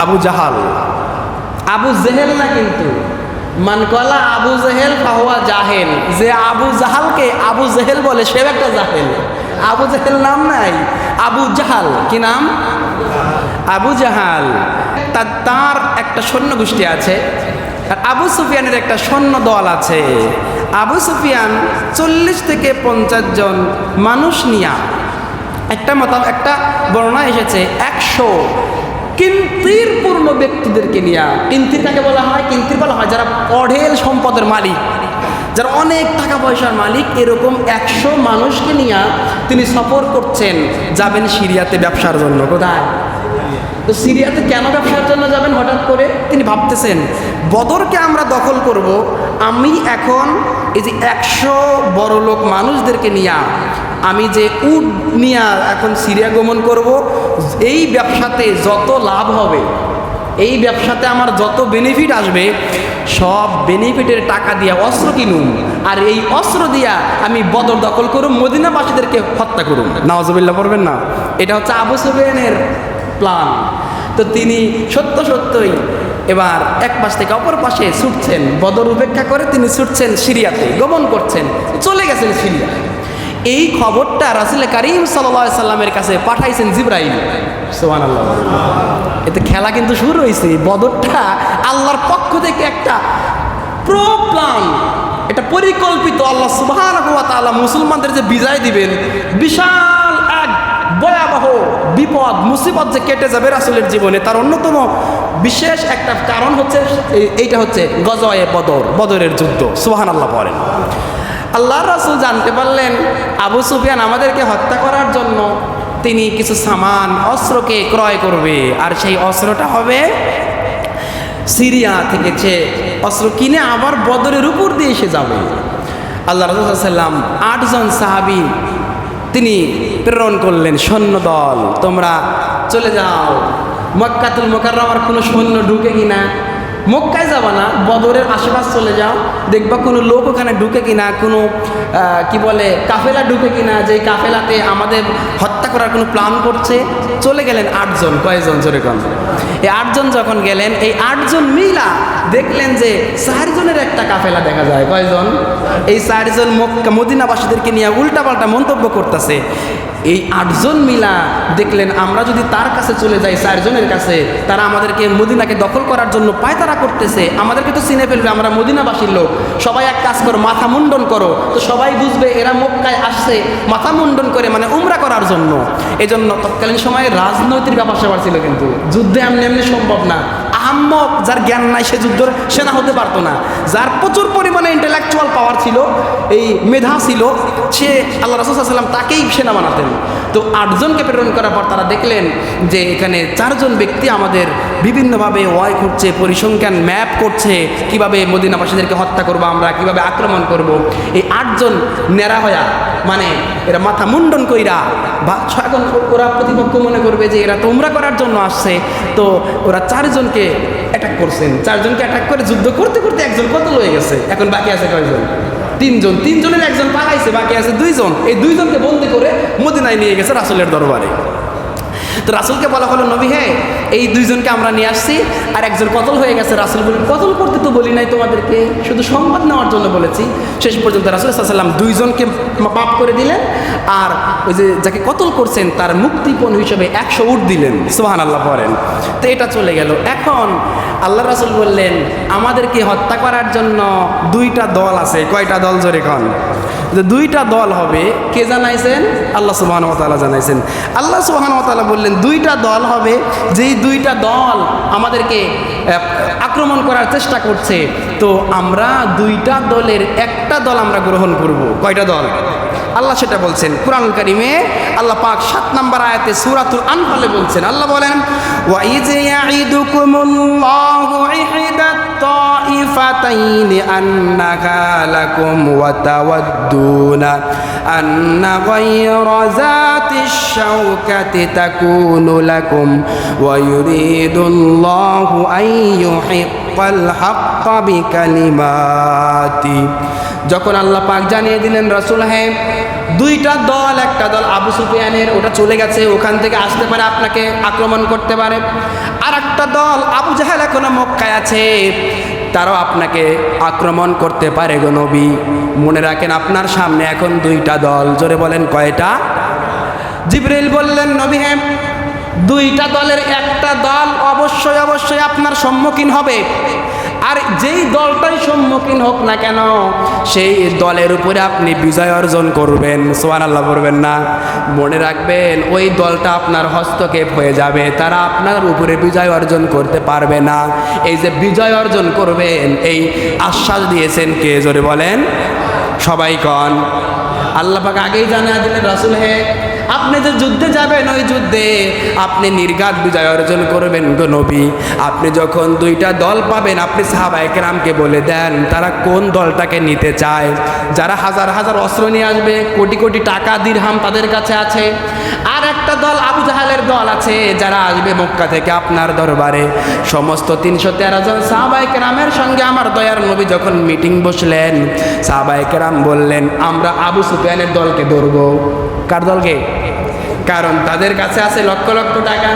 আবু জাহাল। আবু জেহেল না কিন্তু। মানকলা আবু জেহেল ফাহুয়া জাহেল। যে আবু জাহালকে আবু জেহেল বলে, সেও একটা জাহেল। আবু জেহেল নাম নাই, আবু জাহাল। কি নাম? আবু জাহাল। তার একটা সৈন্য গোষ্ঠী আছে। আর আবু সুফিয়ানের একটা সৈন্য দল আছে। আবু সুফিয়ান চল্লিশ থেকে পঞ্চাশ জন মানুষ নিয়া। একটা মত একটা বর্ণনা এসেছে, একশো কিন্তির পূর্ণ ব্যক্তিদেরকে নিয়ে কিন্তির কাকে বলা হয়, কিন্তির বলা হয় যারা অঢেল সম্পদের মালিক। যারা অনেক টাকা পয়সার মালিক, এরকম একশো মানুষকে নিয়ে তিনি সফর করছেন, যাবেন সিরিয়াতে ব্যবসার জন্য। কোথায়? তো সিরিয়াতে কেন ব্যবসার জন্য যাবেন হঠাৎ করে? তিনি ভাবতেছেন, বদরকে আমরা দখল করব, আমি এখন এই যে একশো বড় লোক মানুষদেরকে নিয়ে, আমি যে উড নিয়ে এখন সিরিয়া গমন করব, এই ব্যবসাতে যত লাভ হবে, এই ব্যবসাতে আমার যত বেনিফিট আসবে, সব বেনিফিটের টাকা দিয়ে অস্ত্র কিনুন আর এই অস্ত্র দিয়া আমি বদর দখল করুম, মদিনাবাসীদেরকে হত্যা করুন নওয়াজবিল্লা পড়বেন না? এটা হচ্ছে আবু সুফিয়ানের প্ল্যান তো তিনি সত্য সত্যই এবার এক পাশ থেকে অপর পাশে ছুটছেন, বদর উপেক্ষা করে তিনি ছুটছেন সিরিয়াতে, গমন করছেন, চলে গেছেন সিরিয়া এই খবরটা রাসুল করিম সাল্লা সাল্লামের কাছে পাঠাইছেন জিব্রাইল। সোহান আল্লাহ এতে খেলা কিন্তু শুরু হয়েছে বদরটা আল্লাহর পক্ষ থেকে একটা প্রো প্ল্যান এটা পরিকল্পিত। আল্লাহ তাআলা মুসলমানদের যে বিজয় দিবেন, বিশাল ভয়াবহ বিপদ, মুসিবত যে কেটে যাবে রাসুলের জীবনে, তার অন্যতম বিশেষ একটা কারণ হচ্ছে এইটা হচ্ছে গজয়ে বদর, বদরের যুদ্ধ। সুবহান আল্লাহ বলেন। আল্লাহ রাসুল জানতে পারলেন, আবু সুফিয়ান আমাদেরকে হত্যা করার জন্য তিনি কিছু সামান, অস্ত্রকে ক্রয় করবে। আর সেই অস্ত্রটা হবে সিরিয়া থেকে সে অস্ত্র কিনে আবার বদরের উপর দিয়ে এসে যাবে। আল্লাহ রসুল্লাম আটজন সাহাবি তিনি প্রেরণ করলেন সৈন্য দল তোমরা চলে যাও। মক্কাতুল মোকার কোনো সৈন্য ঢুকে কিনা? মক্কায় যাবা না, বদরের আশেপাশ চলে যাও, দেখবা কোনো লোক ওখানে ঢুকে কিনা, কোনো কি বলে, কাফেলা ঢুকে কিনা, যে কাফেলাতে আমাদের হত্যা করার কোনো প্ল্যান করছে। চলে গেলেন আটজন, কয়জন? জোরে কন এই আটজন যখন গেলেন, এই আটজন মিলা দেখলেন যে চারজনের একটা কাফেলা দেখা যায়। কয়জন? এই চারজন মক্কা, মদিনাবাসীদেরকে নিয়ে উল্টাপাল্টা মন্তব্য করতেছে। এই আটজন মিলা দেখলেন, আমরা যদি তার কাছে চলে যাই, চারজনের কাছে, তারা আমাদেরকে মদিনাকে দখল করার জন্য পায়তারা করতেছে। আমাদেরকে তো চিনে ফেলবে, আমরা মদিনাবাসীর লোক। সবাই এক কাজ করো, মাথা মুন্ডন করো। তো সবাই বুঝবে, এরা মক্কায় আসছে মাথা মুন্ডন করে মানে উমরা করার জন্য। এই জন্য তৎকালীন সময়ে রাজনৈতিক ব্যাপার স্যাপার ছিল কিন্তু। যুদ্ধে এমনি এমনি সম্ভব না। আহম্মক যার জ্ঞান নাই, সে যুদ্ধ সেনা হতে পারতো না। যার প্রচুর পরিমাণে ইন্টেলেকচুয়াল পাওয়ার ছিল, এই মেধা ছিল, সে আল্লাহ রসুল্লাহাম তাকেই সেনা বানাতেন। তো আটজনকে প্রেরণ করার পর তারা দেখলেন যে এখানে চারজন ব্যক্তি আমাদের বিভিন্নভাবে ওয়াই করছে, পরিসংখ্যান ম্যাপ করছে, কীভাবে মদিনাবাসীদেরকে হত্যা করব আমরা, কীভাবে আক্রমণ করব। এই আটজন নেড়া হয়া মানে এরা মাথা মুন্ডন কইরা, বা এখন ওরা প্রতিপক্ষ মনে করবে যে এরা তোমরা করার জন্য আসছে। তো ওরা চারজনকে অ্যাটাক করছেন। চারজনকে অ্যাটাক করে যুদ্ধ করতে করতে একজন কতল হয়ে গেছে? এখন বাকি আছে কয়জন? তিনজন। তিনজনের একজন পালাইছে, বাকি আছে দুইজন। এই দুইজনকে বন্দি করে মদিনায় নিয়ে গেছে রাসুলের দরবারে। তো রাসুলকে বলা হলো, নবী হ্যাঁ এই দুইজনকে আমরা নিয়ে আসছি, আর একজন কতল হয়ে গেছে। রাসুল বলেন কতল করতে তো বলি নাই তোমাদেরকে, শুধু সংবাদ নেওয়ার জন্য বলেছি। শেষ পর্যন্ত রাসুল সাল্লাম দুইজনকে মাপ করে দিলেন, আর ওই যে যাকে কতল করছেন, তার মুক্তিপণ হিসেবে একশো উঠ দিলেন। সোহান আল্লাহ পড়েন তো এটা চলে গেল। এখন আল্লাহ রাসুল বললেন, আমাদেরকে হত্যা করার জন্য দুইটা দল আছে। কয়টা দল জোরে কন? যে দুইটা দল হবে, কে জানাইছেন? আল্লাহ সুবাহান তালা জানাইছেন। আল্লাহ সুবাহান তালা বললেন, দুইটা দল হবে, যেই দুইটা দল আমাদেরকে আক্রমণ করার চেষ্টা করছে, তো আমরা দুইটা দলের একটা দল আমরা গ্রহণ করব। কয়টা দল? আল্লাহ সেটা বলছেন, কুরআন কারিমে আল্লাহ পাক সাত নাম্বার আয়াতে সূরাতুল আনফালে বলছেন, আল্লাহ বলেন ইজ ইয়াইদুকুমুল্লাহু ইহদাত তাইফাতাইনি আন্নাহা লাকুম ওয়া তাওয়াদ্দুনা আন্না গায়রা যাতিশ শাওকাতি তাকুনু লাকুম ওয়া ইউরিদুল্লাহু আন ইউহিক্কাল হাক্কা বিকালিমাতি। যখন আল্লাহ পাক জানিয়ে দিলেন, রসুল হ্যাঁ দুইটা দল, একটা দল আবু সুফিয়ানের, ওটা চলে গেছে, ওখান থেকে আসতে পারে আপনাকে আক্রমণ করতে পারে। আর একটা দল আবু জাহেল এখনও মক্কায় আছে, তারাও আপনাকে আক্রমণ করতে পারে গো নবী। মনে রাখেন আপনার সামনে এখন দুইটা দল, জোরে বলেন কয়টা? জিবরিল বললেন, নবী হ্যাঁ দুইটা দলের একটা দল অবশ্যই অবশ্যই আপনার সম্মুখীন হবে। আর যেই দলটাই সম্মুখীন হোক না কেন, সেই দলের উপরে আপনি বিজয় অর্জন করবেন। সোয়ান আল্লাহ করবেন না। মনে রাখবেন, ওই দলটা আপনার হস্তক্ষেপ হয়ে যাবে। তারা আপনার উপরে বিজয় অর্জন করতে পারবে না। এই যে বিজয় অর্জন করবেন, এই আশ্বাস দিয়েছেন কে? জোরে বলেন। সবাই কন। আল্লাহ পাক আগেই জানা দিলেন, রাসুল হে আপনি যে যুদ্ধে যাবেন, ওই যুদ্ধে আপনি নির্ঘাত বিজয় অর্জন করবেন গো নবী। আপনি যখন দুইটা দল পাবেন, আপনি সাহাবাইকেরামকে বলে দেন, তারা কোন দলটাকে নিতে চায়? যারা হাজার হাজার অস্ত্র নিয়ে আসবে, কোটি কোটি টাকা দিরহাম তাদের কাছে আছে। আর একটা দল আবু জাহালের দল আছে, যারা আসবে মক্কা থেকে আপনার দরবারে। সমস্ত তিনশো তেরো জন সাহাবাইকেরামের সঙ্গে আমার দয়ার নবী যখন মিটিং বসলেন সাহাবাইকেরাম বললেন, আমরা আবু সুফিয়ানের দলকে ধরবো। কার দলকে? কারণ তাদের কাছে আছে লক্ষ লক্ষ টাকা,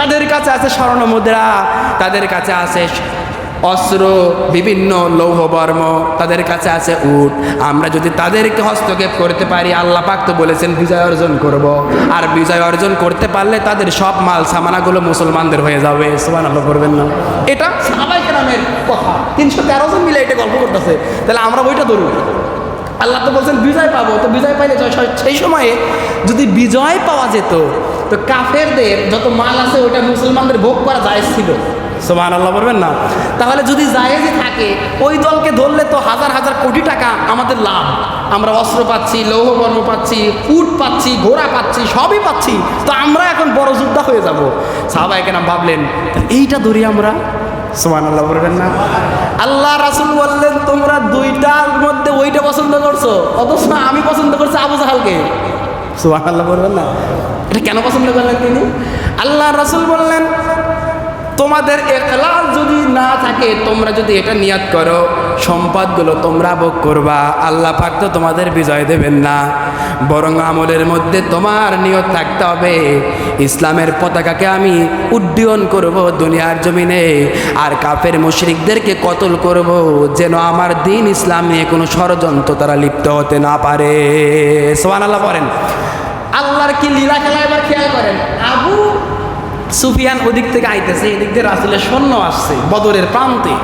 তাদের কাছে আছে স্বর্ণ মুদ্রা, তাদের কাছে আছে অস্ত্র, বিভিন্ন লৌহবর্ম তাদের কাছে আছে উট। আমরা যদি তাদেরকে হস্তক্ষেপ করতে পারি, আল্লাহ পাক তো বলেছেন বিজয় অর্জন করব। আর বিজয় অর্জন করতে পারলে তাদের সব মাল সামানাগুলো মুসলমানদের হয়ে যাবে। সোমান আল্লাহ করবেন না। এটা সবাই গ্রামের কথা। তিনশো তেরো জন মিলে এটা গল্প করতেছে। তাহলে আমরা ওইটা ধরুন আল্লাহ তো বলছেন বিজয় পাবো। তো বিজয় পাইলে সেই সময়ে যদি বিজয় পাওয়া যেত তো কাফেরদের যত মাল আছে ওটা মুসলমানদের ভোগ করা যায় ছিল। সোমান আল্লাহ বলবেন না। তাহলে যদি জায়েজই থাকে ওই দলকে ধরলে তো হাজার হাজার কোটি টাকা আমাদের লাভ। আমরা অস্ত্র পাচ্ছি লৌহবর্ম পাচ্ছি উট পাচ্ছি ঘোড়া পাচ্ছি সবই পাচ্ছি। তো আমরা এখন বড় যোদ্ধা হয়ে যাব। সাহাবাই কেন ভাবলেন এইটা ধরি আমরা? সোমান আল্লাহ বলবেন না। আল্লাহ রাসুল বললেন তোমরা দুইটার মধ্যে ওইটা পছন্দ করছ? অথচ আমি পছন্দ করছি আবু জাহালকে। সোমান আল্লাহ বলবেন না। এটা কেন পছন্দ করলেন তিনি? আল্লাহ রাসুল বললেন তোমাদের একলাস যদি না থাকে, তোমরা যদি এটা নিয়াত করো, সম্পদগুলো তোমরা ভোগ করবা। আল্লাহ পাক তো তোমাদের বিজয় দেবেন না। বরং আমলের মধ্যে তোমার নিয়ত থাকতে হবে। ইসলামের পতাকাকে আমি উড্ডয়ন করব দুনিয়ার জমিনে, আর কাফের মুশরিকদেরকে কতল করব, যেন আমার দিন ইসলাম নিয়ে কোনো ষড়যন্ত্র তারা লিপ্ত হতে না পারে। সোহান আল্লাহ বলেন। আল্লাহর কি লীলা খেলা এবার খেয়াল করেন? আবু সুফিয়ান ওদিক থেকে আইতেছে, এদিক দিয়ে রাসুলের সৈন্য আসছে বদরের প্রান্তে।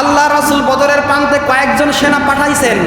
আল্লাহ রাসুল বদরের প্রান্তে কয়েকজন সেনা পাঠাইছেন।